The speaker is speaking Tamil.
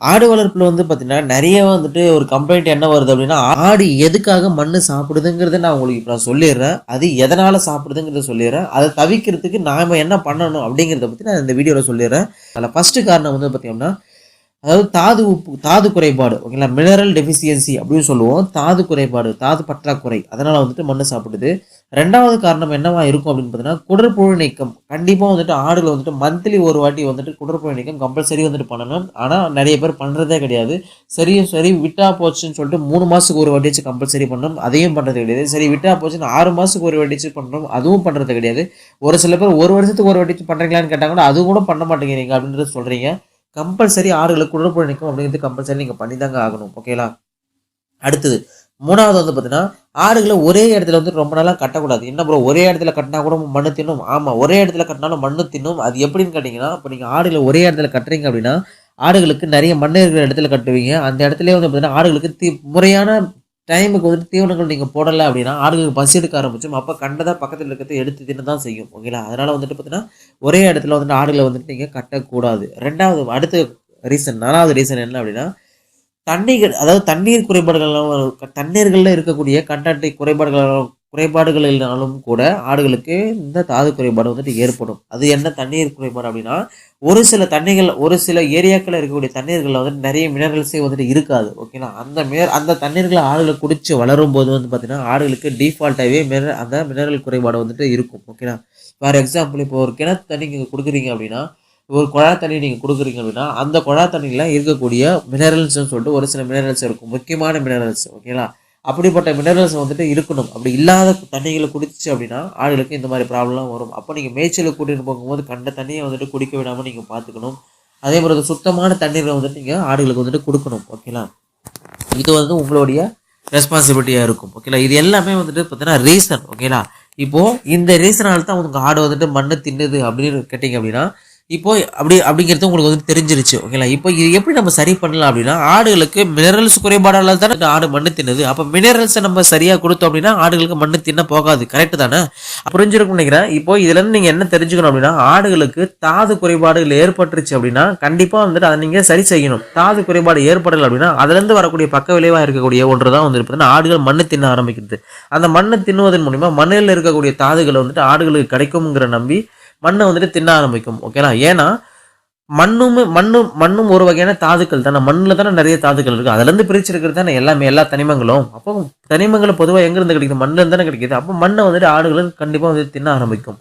ஆடு வளர்ப்பில் வந்து பார்த்தீங்கன்னா நிறைய வந்துட்டு ஒரு கம்ப்ளைண்ட் என்ன வருது அப்படின்னா ஆடு எதுக்காக மண் சாப்பிடுதுங்கிறத நான் உங்களுக்கு இப்போ நான் சொல்லிடுறேன். அது எதனால் சாப்பிடுதுங்கிறத சொல்லிடுறேன். அதை தவிர்க்கிறதுக்கு நாம் என்ன பண்ணணும் அப்படிங்கிறத பற்றி நான் இந்த வீடியோவில் சொல்லிடுறேன். அதில் ஃபஸ்ட்டு காரணம் வந்து பார்த்தீங்கன்னா அதாவது தாது உப்பு தாது குறைபாடு ஓகேங்களா? மினரல் டெஃபிசியன்சி அப்படின்னு சொல்லுவோம். தாது குறைபாடு தாது பற்றாக்குறை. அதனால் வந்துட்டு மண் சாப்பிடுது. ரெண்டாவது காரணம் என்னவா இருக்கும் அப்படின்னு பார்த்தீங்கன்னா குடற்புழு நீக்கம். கண்டிப்பாக வந்துட்டு ஆடுகள் வந்துட்டு மந்த்லி ஒரு வாட்டி வந்துட்டு குடற்புழு நீக்கம் கம்பல்சரி வந்துட்டு பண்ணணும். ஆனால் நிறைய பேர் பண்ணுறதே கிடையாது. சரி சரி விட்டா போச்சுன்னு சொல்லிட்டு மூணு மாதத்துக்கு ஒரு வாட்டிச்சு கம்பல்சரி பண்ணணும். அதையும் பண்ணுறது கிடையாது. சரி விட்டா போச்சுன்னு ஆறு மாதத்துக்கு ஒரு வாட்டிச்சு பண்ணணும். அதுவும் பண்ணுறது கிடையாது. ஒரு சில பேர் ஒரு வருஷத்துக்கு ஒரு வாட்டிச்சு பண்ணுறீங்களான்னு கேட்டாங்கன்னா அது கூட பண்ண மாட்டேங்கிறீங்க அப்படின்றத சொல்கிறீங்க கம்பல்சரி ஆடுகளுக்கு குடற்புழு நிற்கும் அப்படிங்கிறது கம்பல்சரி நீங்கள் பண்ணி தாங்க ஆகணும் ஓகேங்களா அடுத்தது மூணாவது வந்து பார்த்தீங்கன்னா ஆடுகளை ஒரே இடத்துல வந்து ரொம்ப நாளாக கட்டக்கூடாது. என்ன ப்ரோ ஒரே இடத்துல கட்டினா கூட மண்ணு தின்னும்? ஆமாம் ஒரே இடத்துல கட்டினாலும் மண்ணு தின்னும். அது எப்படின்னு கேட்டிங்கன்னா இப்போ நீங்கள் ஆடுகளை ஒரே இடத்துல கட்டுறீங்க அப்படின்னா ஆடுகளுக்கு நிறைய மண் இருக்கிற இடத்துல கட்டுவீங்க. அந்த இடத்துல வந்து பார்த்தீங்கன்னா ஆடுகளுக்கு தி முறையான டைமுக்கு வந்துட்டு தீவனங்கள் நீங்கள் போடலை அப்படின்னா ஆடுகளுக்கு பசி எடுக்க ஆரம்பிச்சோம் அப்போ கண்டதாக பக்கத்தில் இருக்கிறத எடுத்து தின்னு தான் செய்யும். ஓகேங்களா? அதனால் வந்துட்டு பார்த்தீங்கன்னா ஒரே இடத்துல வந்துட்டு ஆடுகளை வந்துட்டு நீங்கள் கட்டக்கூடாது. ரெண்டாவது அடுத்த ரீசன் நாலாவது ரீசன் என்ன அப்படின்னா தண்ணீர் அதாவது தண்ணீர் குறைபாடுகள் தண்ணீர்களில் இருக்கக்கூடிய கண்டன்ட் குறைபாடுகள் குறைபாடுகள் இல்லைனாலும் கூட ஆடுகளுக்கு இந்த தாது குறைபாடு வந்துட்டு ஏற்படும். அது என்ன தண்ணீர் குறைபாடு அப்படின்னா ஒரு சில தண்ணிகள் ஒரு சில ஏரியாக்களில் இருக்கக்கூடிய தண்ணீர்களில் வந்துட்டு நிறைய மினரல்ஸே வந்துட்டு இருக்காது. ஓகேங்களா அந்த மினர் அந்த தண்ணீர்களை ஆடுகளை குடிச்சு வளரும் போது வந்து பார்த்திங்கன்னா ஆடுகளுக்கு டிஃபால்ட்டாகவே மினர் அந்த மினரல் குறைபாடு வந்துட்டு இருக்கும். ஓகேனா ஃபார் எக்ஸாம்பிள் இப்போ ஒரு கிணத்து தண்ணி நீங்கள் கொடுக்குறீங்க அப்படின்னா ஒரு குழா தண்ணி நீங்கள் கொடுக்குறீங்க அப்படின்னா அந்த குழா தண்ணியில் இருக்கக்கூடிய மினரல்ஸ்னு சொல்லிட்டு ஒரு சில மினரல்ஸ் இருக்கும். முக்கியமான மினரல்ஸ் ஓகேங்களா அப்படிப்பட்ட மினரல்ஸ் வந்துட்டு இருக்கணும். அப்படி இல்லாத தண்ணிகளை குடிச்சு அப்படின்னா ஆடுகளுக்கு இந்த மாதிரி ப்ராப்ளம்லாம் வரும். அப்போ நீங்கள் மேய்ச்சலுக்கு கூட்டிகிட்டு போகும்போது கண்ட தண்ணியை வந்துட்டு குடிக்க விடாமல் நீங்கள் பார்த்துக்கணும். அதே மாதிரி சுத்தமான தண்ணீரை வந்துட்டு நீங்கள் ஆடுகளுக்கு வந்துட்டு கொடுக்கணும். ஓகேங்களா இது வந்து உங்களுடைய ரெஸ்பான்சிபிலிட்டியாக இருக்கும். ஓகேங்களா இது எல்லாமே வந்துட்டு பார்த்தீங்கன்னா ரீசன் ஓகேங்களா இப்போது இந்த ரீசனால் தான் உங்கள் ஆடு வந்துட்டு மண்ணை தின்னுது அப்படின்னு கேட்டிங்க அப்படின்னா இப்போ அப்படி அப்படிங்கிறது உங்களுக்கு வந்து தெரிஞ்சிருச்சு ஓகேங்களா இப்போ இது எப்படி நம்ம சரி பண்ணலாம் அப்படின்னா ஆடுகளுக்கு மினரல்ஸ் குறைபாடால தானே ஆடு மண்ணு தின்னுது. அப்போ மினரல்ஸை நம்ம சரியாக கொடுத்தோம் அப்படின்னா ஆடுகளுக்கு மண்ணு தின்ன போகாது. கரெக்டு தானே? புரிஞ்சிருக்கும் நினைக்கிறேன். இப்போ இதுல இருந்து நீங்கள் என்ன தெரிஞ்சுக்கணும் அப்படின்னா ஆடுகளுக்கு தாது குறைபாடுகள் ஏற்பட்டுருச்சு அப்படின்னா கண்டிப்பாக வந்துட்டு அதை நீங்கள் சரி செய்யணும். தாது குறைபாடு ஏற்படலை அப்படின்னா அதுலேருந்து வரக்கூடிய பக்க விளைவாக இருக்கக்கூடிய ஒன்று தான் வந்து பார்த்தீங்கன்னா ஆடுகள் மண்ணு தின்ன ஆரம்பிக்கிறது அந்த மண்ணை தின்னுவதன் மூலிமா மண்ணில் இருக்கக்கூடிய தாதுகளை வந்துட்டு ஆடுகளுக்கு கிடைக்குங்கிற நம்பி மண்ணை வந்துட்டு தின்ன ஆரம்பிக்கும் ஓகேனா ஏன்னா மண்ணும் மண்ணும் மண்ணும் ஒரு வகையான தாதுக்கள் தானே. மண்ணில் தானே நிறைய தாதுக்கள் இருக்குது அதுலேருந்து பிரிச்சிருக்கிறது தானே எல்லாமே எல்லா தனிமங்களும். அப்போ தனிமங்கள் பொதுவாக எங்கேருந்து கிடைக்குது? மண்ணிலேருந்து தானே கிடைக்குது. அப்போ மண்ணை வந்துட்டு ஆடுகளும் கண்டிப்பாக வந்து தின்ன ஆரம்பிக்கும்.